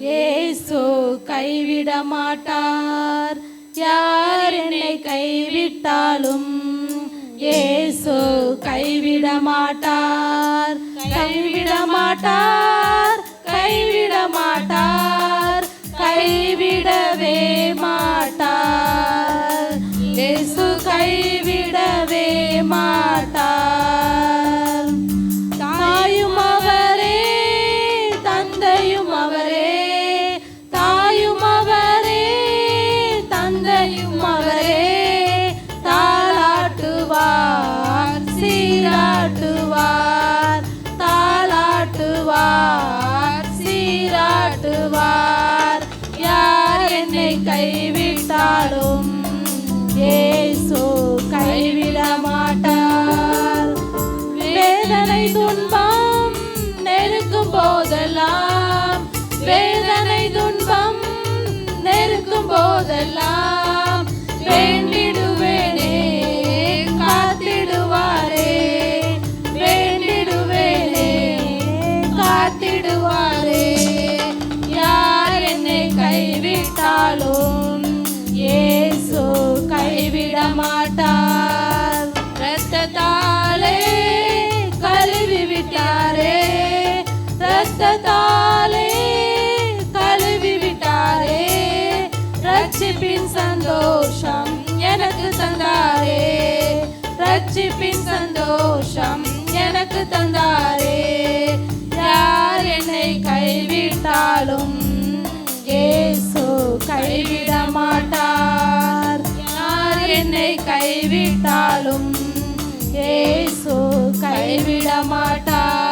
ஏசு கைவிட மாட்டார் யார் என்னை கைவிட்டாலும் ஏசு கைவிட மாட்டார் கைவிட மாட்டார் கைவிட்டாலும் ஏசு கைவிட மாட்டார். வேதனை துன்பம் நெருக்கும் போதெல்லாம் மாட்டார். ரத்தத்தாலே கழுவி விட்டாரே. ரத்தத்தாலே கழுவி விட்டாரே. ரட்சிப்பின் சந்தோஷம் எனக்கு தந்தாரே. ரட்சிப்பின் சந்தோஷம் எனக்கு தந்தாரே. யார் என்னை கைவிட்டாலும் இயேசு கைவிட மாட்டார் கைவிட்டாலும் இயேசு கைவிட மாட்டார்